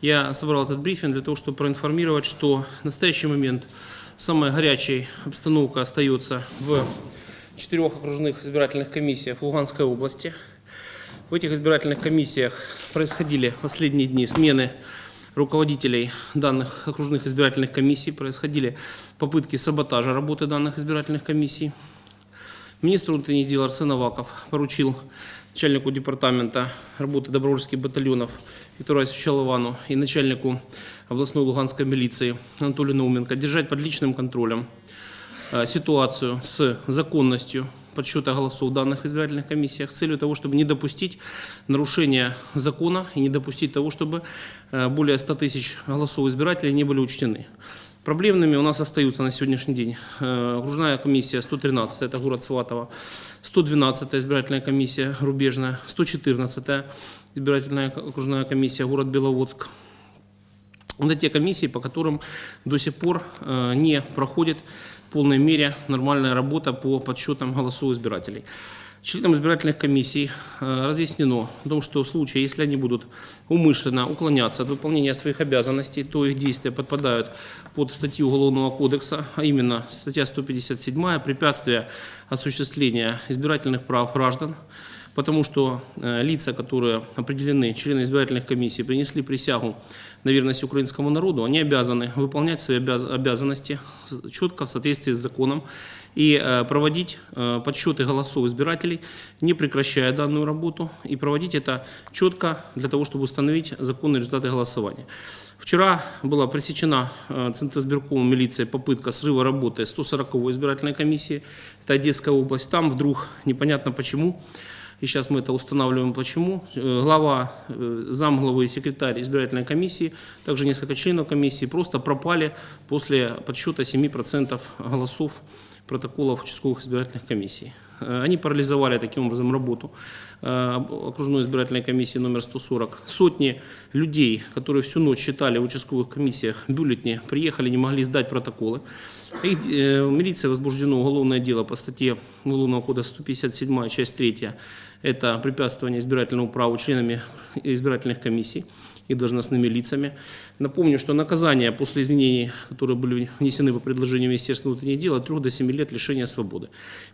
Я собрал этот брифинг для того, чтобы проинформировать, что в настоящий момент самая горячая обстановка остается в четырех окружных избирательных комиссиях Луганской области. В этих избирательных комиссиях происходили последние дни смены руководителей данных окружных избирательных комиссий, происходили попытки саботажа работы данных избирательных комиссий. Министр внутренних дел Арсен Аваков поручил начальнику департамента работы добровольских батальонов Виктору Чаловану и начальнику областной луганской милиции Анатолию Науменко держать под личным контролем э, ситуацию с законностью подсчета голосов в данных избирательных комиссиях с целью того, чтобы не допустить нарушения закона и не допустить того, чтобы э, более 100 тысяч голосов избирателей не были учтены. Проблемными у нас остаются на сегодняшний день э, окружная комиссия 113, это город Сватово, 112 избирательная комиссия Рубежная, 114 избирательная окружная комиссия город Беловодск. Это те комиссии, по которым до сих пор э, не проходит в полной мере нормальная работа по подсчетам голосов избирателей. Членам избирательных комиссий э, разъяснено о том, что в случае, если они будут умышленно уклоняться от выполнения своих обязанностей, то их действия подпадают под статью Уголовного кодекса, а именно статья 157 «Препятствие осуществления избирательных прав граждан», потому что э, лица, которые определены, члены избирательных комиссий, принесли присягу на верность украинскому народу, они обязаны выполнять свои обяз- обязанности четко в соответствии с законом и э, проводить э, подсчеты голосов избирателей, не прекращая данную работу, и проводить это четко для того, чтобы установить законные результаты голосования. Вчера была пресечена э, Центром избиркомом милиции попытка срыва работы 140 избирательной комиссии, это Одесская область. Там вдруг, непонятно почему, и сейчас мы это устанавливаем почему. Глава, замглавы и секретарь избирательной комиссии, также несколько членов комиссии просто пропали после подсчета 7% голосов протоколов участковых избирательных комиссий. Э, Они парализовали таким образом работу э, окружной избирательной комиссии номер 140. Сотни людей, которые всю ночь читали в участковых комиссиях бюллетени, приехали, не могли сдать протоколы. Их, э, в милиции возбуждено уголовное дело по статье Уголовного кодекса 157, часть 3. Это препятствование избирательному праву членами избирательных комиссий и должностными лицами. Напомню, что наказания после изменений, которые были внесены по предложению Министерства внутренних дел, от 3 до 7 лет лишения свободы.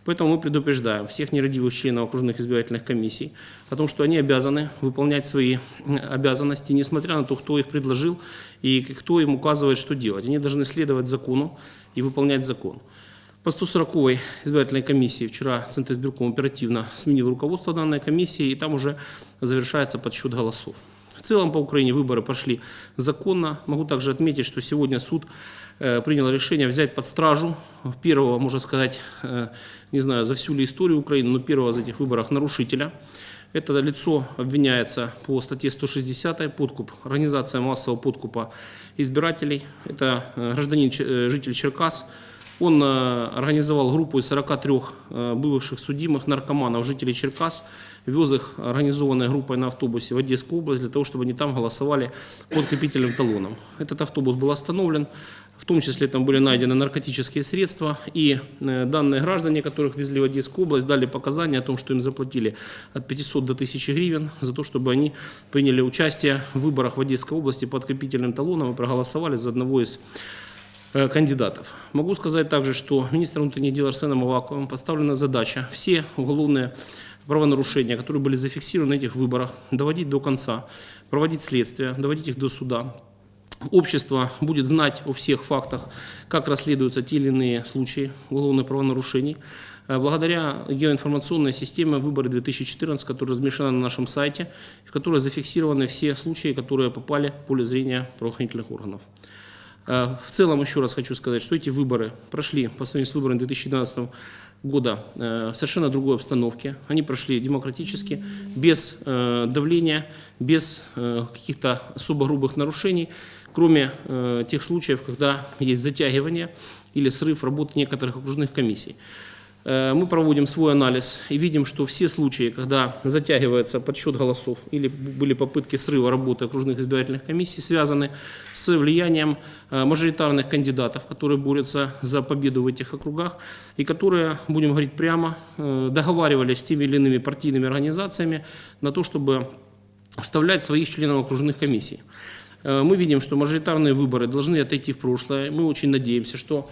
Поэтому мы предупреждаем всех нерадивых членов окружных избирательных комиссий о том, что они обязаны выполнять свои обязанности, несмотря на то, кто их предложил и кто им указывает, что делать. Они должны следовать закону и выполнять закон. По 140 избирательной комиссии вчера Центр избирком оперативно сменил руководство данной комиссии, и там уже завершается подсчет голосов. Целом по Украине выборы прошли законно. Могу также отметить, что сегодня суд э, принял решение взять под стражу первого, можно сказать, э, не знаю, за всю ли историю Украины, но первого из этих выборов нарушителя. Это лицо обвиняется по статье 160 подкуп, организация массового подкупа избирателей. Это э, гражданин, житель Черкас. Он э, организовал группу из 43 э, бывших судимых наркоманов, жителей Черкас, вез их организованной группой на автобусе в Одесскую область для того, чтобы они там голосовали подкрепительным талоном. Этот автобус был остановлен, в том числе там были найдены наркотические средства, и э, данные граждане, которых везли в Одесскую область, дали показания о том, что им заплатили от 500 до 1000 гривен за то, чтобы они приняли участие в выборах в Одесской области под подкрепительным талоном и проголосовали за одного из кандидатов. Могу сказать также, что министром внутренних дел Арсеном Аваковым поставлена задача все уголовные правонарушения, которые были зафиксированы на этих выборах, доводить до конца, проводить следствие, доводить их до суда. Общество будет знать о всех фактах, как расследуются те или иные случаи уголовных правонарушений. Э, Благодаря геоинформационной системе «Выборы 2014», которая размещена на нашем сайте, в которой зафиксированы все случаи, которые попали в поле зрения правоохранительных органов. Э, В целом еще раз хочу сказать, что эти выборы прошли по сравнению с выборами 2012 года э, в совершенно другой обстановке. Они прошли демократически, без э, давления, без каких-то особо грубых нарушений, кроме тех случаев, когда есть затягивание или срыв работы некоторых окружных комиссий. Э, Мы проводим свой анализ и видим, что все случаи, когда затягивается подсчет голосов или были попытки срыва работы окружных избирательных комиссий, связаны с влиянием э, мажоритарных кандидатов, которые борются за победу в этих округах и которые, будем говорить прямо, э, договаривались с теми или иными партийными организациями на то, чтобы вставлять своих членов окружных комиссий. Мы видим, что мажоритарные выборы должны отойти в прошлое. Мы очень надеемся, что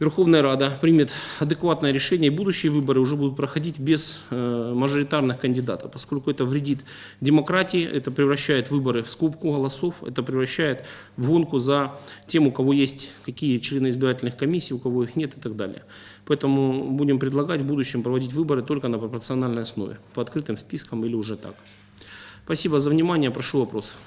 Верховная Рада примет адекватное решение, и будущие выборы уже будут проходить без э, мажоритарных кандидатов, поскольку это вредит демократии, это превращает выборы в скупку голосов, это превращает в гонку за тем, у кого есть какие члены избирательных комиссий, у кого их нет и так далее. Поэтому будем предлагать в будущем проводить выборы только на пропорциональной основе, по открытым спискам или уже так. Спасибо за внимание, прошу вопросов.